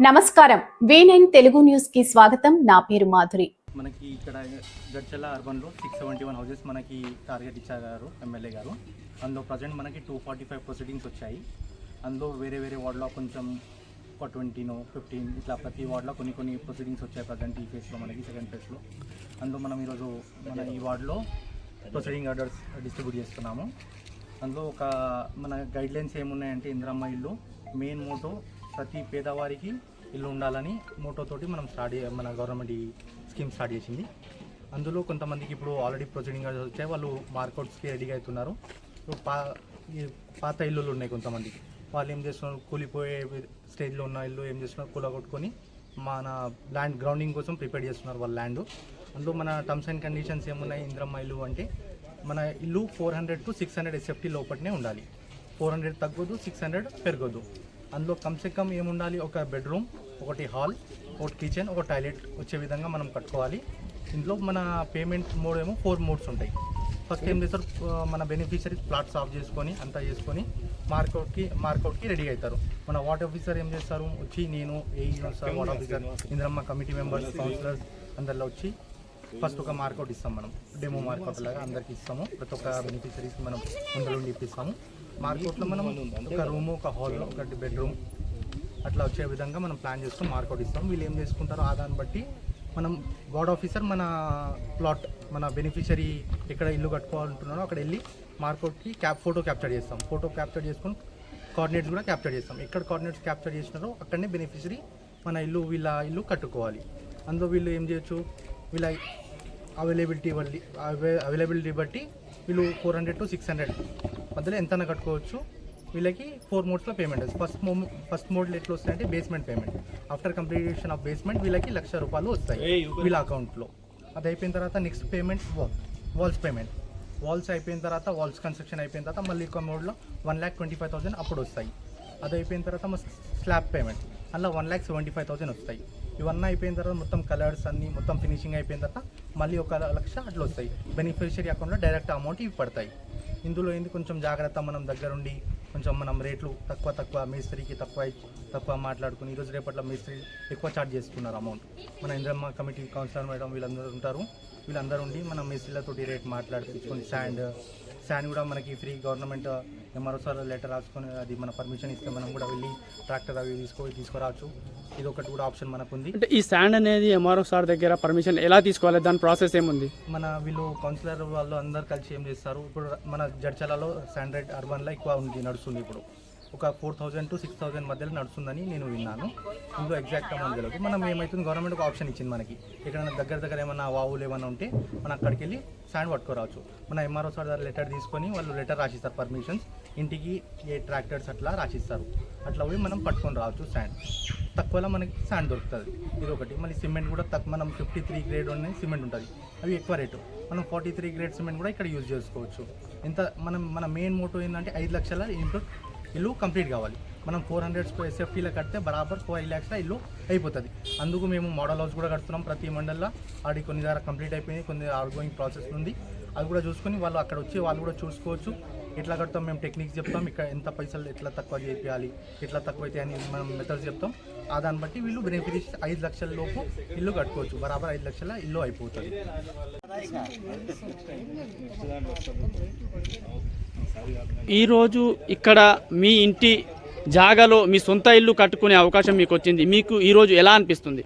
నమస్కారం. వీనైన్ తెలుగు న్యూస్కి స్వాగతం. నా పేరు మాధురి. మనకి ఇక్కడ గడ్చల్ల అర్బన్లో సిక్స్ సెవెంటీ వన్ హౌసెస్ మనకి టార్గెట్ ఇచ్చారు ఎమ్మెల్యే గారు. అందులో ప్రజెంట్ మనకి టూ ఫార్టీ ఫైవ్ ప్రొసీడింగ్స్ వచ్చాయి. అందులో వేరే వేరే వార్డులో కొంచెం ఒక ట్వంటీనో ఫిఫ్టీన్ ఇట్లా ప్రతి వార్డులో కొన్ని కొన్ని ప్రొసీడింగ్స్ వచ్చాయి ప్రజెంట్ ఈ ఫేస్లో మనకి సెకండ్ ఫేస్లో అందులో మనం ఈరోజు మన ఈ వార్డులో ప్రొసీడింగ్ ఆర్డర్స్ డిస్ట్రిబ్యూట్ చేస్తున్నాము. అందులో ఒక మన గైడ్లైన్స్ ఏమున్నాయంటే ఇంద్రమ్మ ఇల్లు. మెయిన్ మోటో ప్రతి పేదవారికి ఇల్లు ఉండాలని మోటోతోటి మనం స్టార్ట్ మన గవర్నమెంట్ ఈ స్కీమ్ స్టార్ట్ చేసింది. అందులో కొంతమందికి ఇప్పుడు ఆల్రెడీ ప్రొసీడింగ్ వచ్చాయి. వాళ్ళు మార్కౌట్స్కి రెడీగా అవుతున్నారు. పా పాత ఇల్లులు ఉన్నాయి కొంతమందికి. వాళ్ళు ఏం చేస్తున్నారు? కూలిపోయే స్టేజ్లో ఉన్న ఇల్లు ఏం చేస్తున్నారు? కూలగొట్టుకొని మన ల్యాండ్ గ్రౌండింగ్ కోసం ప్రిపేర్ చేస్తున్నారు వాళ్ళ ల్యాండ్ అందులో మన టర్మ్స్ అండ్ కండిషన్స్ ఏమున్నాయి? ఇంద్రమ్మ ఇల్లు అంటే మన ఇల్లు four hundred to six hundred SFT లోపలనే ఉండాలి. ఫోర్ హండ్రెడ్ తగ్గొద్దు సిక్స్ హండ్రెడ్ పెరగొద్దు. అందులో కమ్సే కమ్ ఏముండాలి? ఒక బెడ్రూమ్ ఒకటి హాల్ ఒకటి కిచెన్ ఒక టాయిలెట్ వచ్చే విధంగా మనం కట్టుకోవాలి. ఇందులో మన పేమెంట్ మోడ్ ఏమో ఫోర్ మోడ్స్ ఉంటాయి. ఫస్ట్ ఏం చేస్తారు? మన బెనిఫిషరీస్ ప్లాట్స్ ఆఫ్ చేసుకొని అంతా చేసుకొని మార్కౌట్కి మార్కౌట్కి రెడీ అవుతారు. మన వార్డ్ ఆఫీసర్ ఏం చేస్తారు? వచ్చి నేను ఏ sir ward officer Indiramma committee members councillors అందరిలో వచ్చి ఫస్ట్ ఒక మార్కౌట్ ఇస్తాం మనం. డెమో మార్కౌట్ లాగా అందరికి ఇస్తాము. ప్రతి ఒక్క బెనిఫిషరీస్కి మనం ముందులో ఇప్పిస్తాము. మార్కౌట్లో మనం ఒక రూము ఒక హాల్ ఒకటి బెడ్రూమ్ అట్లా వచ్చే విధంగా మనం ప్లాన్ చేసుకుని మార్కౌట్ ఇస్తాం. వీళ్ళు ఏం చేసుకుంటారో ఆ దాన్ని బట్టి మనం వార్డ్ ఆఫీసర్ మన ప్లాట్ మన బెనిఫిషరీ ఎక్కడ ఇల్లు కట్టుకోవాలంటున్నారో అక్కడ వెళ్ళి మార్కౌట్కి క్యాప్ ఫోటో క్యాప్చర్ చేస్తాం. ఫోటో క్యాప్చర్ చేసుకుని కోఆర్డినేట్స్ కూడా క్యాప్చర్ చేస్తాం. ఎక్కడ కోఆర్డినేట్స్ క్యాప్చర్ చేసినారో అక్కడనే బెనిఫిషరీ మన ఇల్లు వీళ్ళ ఇల్లు కట్టుకోవాలి. అందులో వీళ్ళు ఏం చేయొచ్చు? వీళ్ళ అవైలబిలిటీ బట్టి అవైలబిలిటీ బట్టి వీళ్ళు four hundred to six hundred మధ్యలో ఎంతైనా కట్టుకోవచ్చు. వీళ్ళకి ఫోర్ మోడ్స్లో పేమెంట్ ఫస్ట్ మో ఫస్ట్ మోడ్లో ఎట్లా వస్తాయంటే basement payment after completion of basement వీళ్ళకి లక్ష రూపాయలు వస్తాయి వీళ్ళ అకౌంట్లో అది అయిపోయిన తర్వాత next payment walls payment walls అయిపోయిన తర్వాత వాల్స్ కన్స్ట్రక్షన్ అయిపోయిన తర్వాత మళ్ళీ ఒక మోడ్లో one lakh twenty five thousand అప్పుడు వస్తాయి. అది అయిపోయిన తర్వాత మా స్లాబ్ పేమెంట్ అలా one lakh seventy five thousand వస్తాయి. ఇవన్నీ అయిపోయిన తర్వాత మొత్తం కలర్స్ అన్ని మొత్తం ఫినిషింగ్ అయిపోయిన తర్వాత మళ్ళీ ఒక లక్ష అట్లా వస్తాయి. బెనిఫిషియరీ అకౌంట్లో డైరెక్ట్ అమౌంట్ ఇవి పడతాయి. ఇందులో ఏంది? కొంచెం జాగ్రత్త మనం దగ్గరుండి కొంచెం మనం రేట్లు తక్కువ తక్కువ మేస్త్రికి తక్కువ తక్కువ మాట్లాడుకుని ఈరోజు రేపట్లో మేస్త్రి ఎక్కువ చార్జ్ చేస్తున్నారు అమౌంట్. మన ఇంద్రమ్మ కమిటీ కౌన్సిలర్ మేడం వీళ్ళందరూ ఉంటారు. వీళ్ళందరూ ఉండి మనం మేస్త్రీలతోటి రేట్ మాట్లాడుకొని శాండ్ శాండ్ కూడా మనకి free government MRO sir letter రాసుకొని అది మన పర్మిషన్ ఇస్తే మనం కూడా వెళ్ళి ట్రాక్టర్ అవి తీసుకో తీసుకురావచ్చు. ఇది ఒకటి కూడా ఆప్షన్ మనకు ఉంది అంటే ఈ శాండ్ అనేది ఎంఆర్ఓ సార్ దగ్గర పర్మిషన్ ఎలా తీసుకోవాలి? దాని ప్రాసెస్ ఏముంది? మన వీళ్ళు కౌన్సిలర్ వాళ్ళు అందరు కలిసి ఏం చేస్తారు? ఇప్పుడు మన జడ్చలలో స్టాండర్డ్ అర్బన్లో ఎక్కువ ఉంది నడుస్తుంది ఇప్పుడు. ఒక four thousand to six thousand మధ్యలో నడుస్తుందని నేను విన్నాను. ఇందులో ఎగ్జాక్ట్ అమౌంట్ తెలియదు. మనం ఏమవుతుంది గవర్నమెంట్ ఒక ఆప్షన్ ఇచ్చింది మనకి. ఎక్కడైనా దగ్గర దగ్గర ఏమైనా వావులు ఏమైనా ఉంటే మనం అక్కడికి వెళ్ళి శాండ్ పట్టుకోరావచ్చు. మన ఎంఆర్ఓ సార్ దగ్గర లెటర్ తీసుకొని వాళ్ళు లెటర్ రాసిస్తారు పర్మిషన్స్ ఇంటికి ఏ ట్రాక్టర్స్ అట్లా రాసిస్తారు. అట్లా పోయి మనం పట్టుకొని రావచ్చు శాండ్ తక్కువలో మనకి శాండ్ దొరుకుతుంది. ఇది ఒకటి మళ్ళీ సిమెంట్ కూడా తక్కువ మనం ఫిఫ్టీ త్రీ గ్రేడ్ అనేది సిమెంట్ ఉంటుంది. అవి ఎక్కువ రేటు. మనం ఫార్టీ త్రీ గ్రేడ్ సిమెంట్ కూడా ఇక్కడ యూజ్ చేసుకోవచ్చు. ఇంత మనం మన మెయిన్ మోటో ఏంటంటే ఐదు లక్షల ఇంట్లో ఇల్లు కంప్లీట్ కావాలి. మనం ఫోర్ హండ్రెడ్ స్క్వేర్ ఎస్ఎఫ్టీలో కడితే బరాబర్ ఫోర్ ఐదు ల్యాక్స్లో ఇల్లు అయిపోతుంది. అందుకు మేము మోడల్ హౌస్ కూడా కడుతున్నాం ప్రతి మండల్లో. ఆడి కొన్ని దగ్గర కంప్లీట్ అయిపోయింది కొన్ని ఆర్గోయింగ్ ప్రాసెస్ ఉంది. అది కూడా చూసుకొని వాళ్ళు అక్కడ వచ్చి వాళ్ళు కూడా చూసుకోవచ్చు. ఎట్లా కడతాం మేము టెక్నిక్స్ చెప్తాం. ఇక్కడ ఎంత పైసలు ఎట్లా తక్కువ చేయాలి ఎట్లా తక్కువ అయితే అని మనం మెథడ్స్ చెప్తాం. ఆ దాన్ని బట్టి వీళ్ళు బెనిఫిట్ ఐదు లక్షల లోపు ఇల్లు కట్టుకోవచ్చు. బరాబర్ ఐదు లక్షల ఇల్లు అయిపోతుంది. ఈరోజు ఇక్కడ మీ ఇంటి జాగాలో మీ సొంత ఇల్లు కట్టుకునే అవకాశం మీకు వచ్చింది. మీకు ఈరోజు ఎలా అనిపిస్తుంది?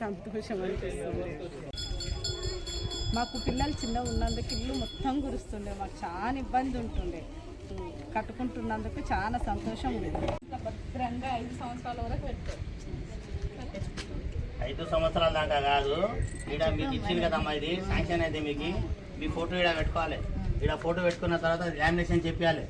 సంతోషం అనిపిస్తుంది. మాకు పిల్లలు చిన్నగా ఉన్నందుకు ఇల్లు మొత్తం కురుస్తుండే మాకు చాలా ఇబ్బంది ఉంటుండే. కట్టుకుంటున్నందుకు చాలా సంతోషం ఉంది. భద్రంగా ఐదు సంవత్సరాల వరకు పెట్టారు ఐదు సంవత్సరాల దాకా కాదు. ఈడ మీకు ఇచ్చింది కదమ్మా ఇది. శాంక్షన్ అయితే మీకు. మీ ఫోటో ఈడ పెట్టుకోవాలి. ఈడ ఫోటో పెట్టుకున్న తర్వాత లామినేషన్ చెప్పాలి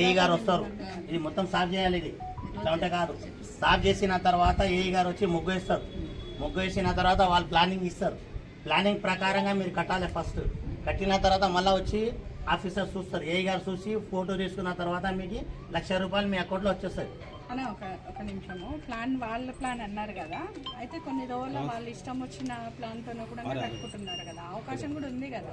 ఏఈ గారు వస్తారు. ఇది మొత్తం సాఫ్ చేయాలి ఇది. ఇట్లా ఉంటే కాదు. సాఫ్ చేసిన తర్వాత ఏఈ గారు వచ్చి ముగ్గు వేస్తారు. ముగ్గు వేసిన తర్వాత వాళ్ళు ప్లానింగ్ ఇస్తారు. ప్లానింగ్ ప్రకారంగా మీరు కట్టాలి ఫస్ట్. కట్టిన తర్వాత మళ్ళీ వచ్చి ఆఫీసర్ చూస్తారు. ఏఈ గారు చూసి ఫోటో తీసుకున్న తర్వాత మీకు లక్ష రూపాయలు మీ అకౌంట్లో వచ్చేస్తాయి. అని ఒక ఒక నిమిషము. ప్లాన్ వాళ్ళ ప్లాన్ అన్నారు కదా. అయితే కొన్ని రోజులు వాళ్ళ ఇష్టం వచ్చిన ప్లాన్తో కూడా కట్టుకుంటున్నారు కదా. అవకాశం కూడా ఉంది కదా.